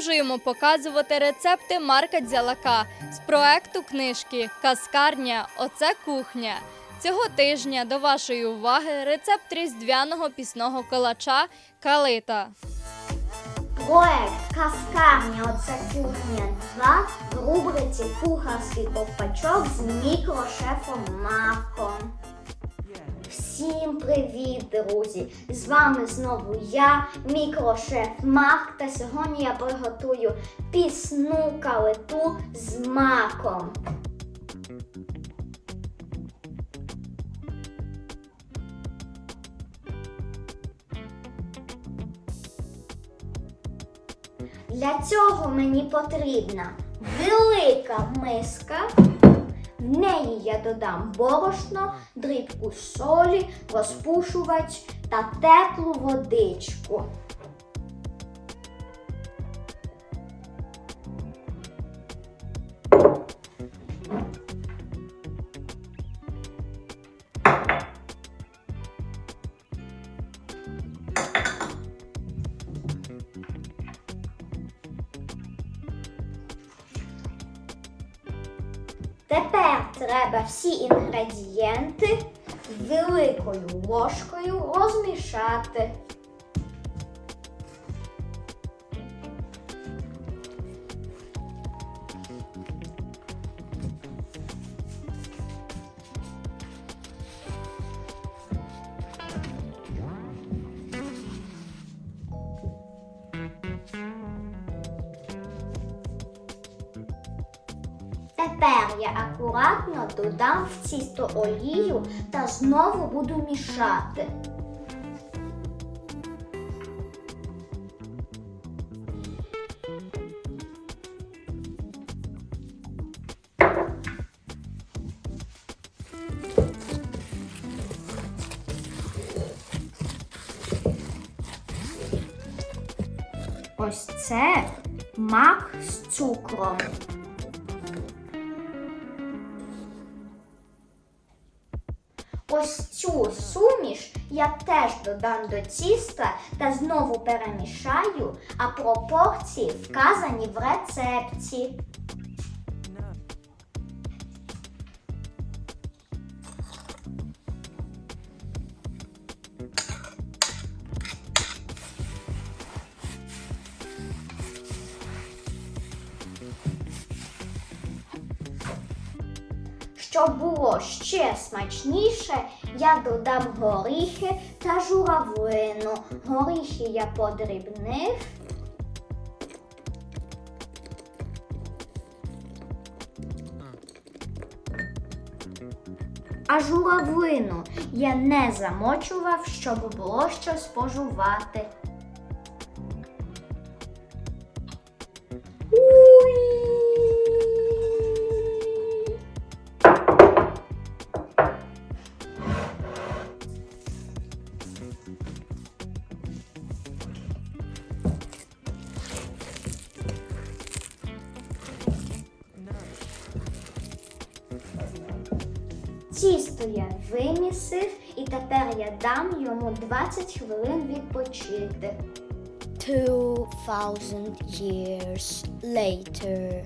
Продовжуємо показувати рецепти Марка Дзялака з проекту книжки Каскарня Оце кухня. Цього тижня до вашої уваги рецепт різдвяного пісного колача Калита. Проект Каскарня Оце кухня 2 в рубриці Кухарський ковпачок з мікрошефом Марком. Всім привіт, друзі! З вами знову я, мікрошеф Марк, та сьогодні я приготую пісну калиту з маком. Для цього мені потрібна велика миска. В неї я додам борошно, дрібку солі, розпушувач та теплу водичку. Тепер треба всі інгредієнти великою ложкою розмішати. Тепер я акуратно додам в тісто олію та знову буду мішати. Ось це мак з цукром. Цю суміш я теж додам до тіста та знову перемішаю, а пропорції вказані в рецепті. Щоб було ще смачніше, я додам горіхи та журавлину. Горіхи я подрібнив. А журавлину я не замочував, щоб було що спожувати. Тісто я вимісив і тепер я дам йому 20 хвилин відпочити. 2000 years later.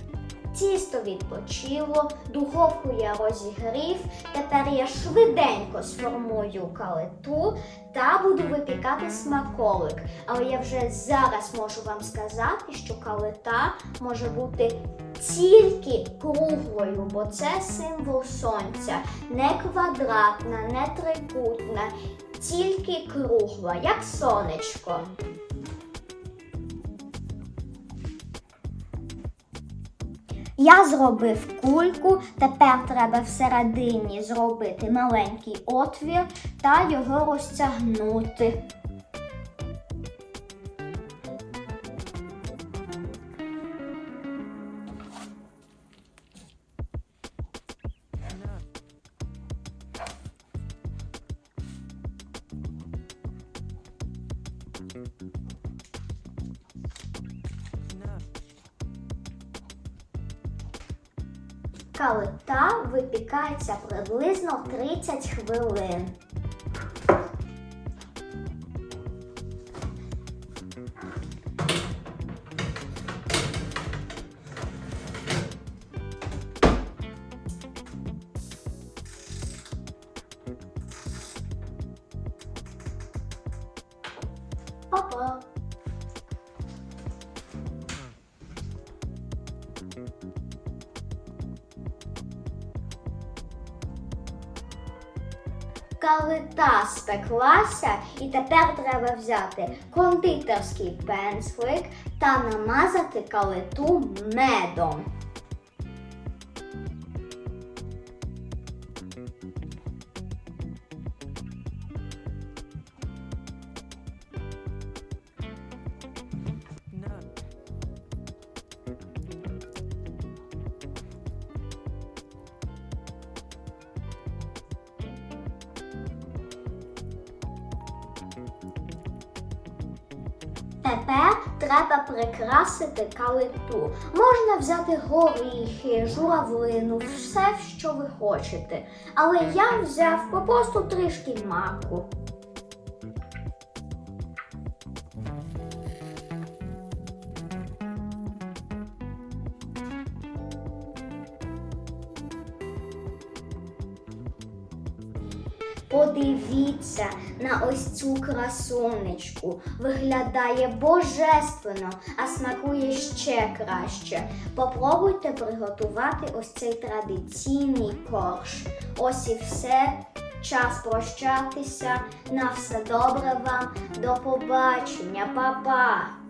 Тісто відпочило, духовку я розігрів. Тепер я швиденько сформую калиту та буду випікати смаколик. Але я вже зараз можу вам сказати, що калита може бути тільки круглою, бо це символ сонця, не квадратна, не трикутна, тільки кругла, як сонечко. Я зробив кульку, тепер треба всередині зробити маленький отвір та його розтягнути. калита випікається приблизно 30 хвилин. Па-па! Калита спеклася, і тепер треба взяти кондитерський пензлик та намазати калиту медом. Тепер треба прикрасити калиту. Можна взяти горіхи, журавлину, все, що ви хочете. Але я взяв просто трішки маку. Подивіться на ось цю красунечку. Виглядає божественно, а смакує ще краще. Попробуйте приготувати ось цей традиційний корж. Ось і все. Час прощатися. На все добре вам. До побачення, Па-па!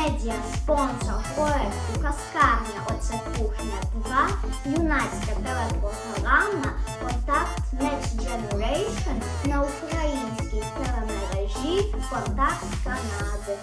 Медіа, спонсор проекту Каскарня Оце кухня 2, юнацька телепрограма Контакт Next Generation на українській телемережі Контакт Канади.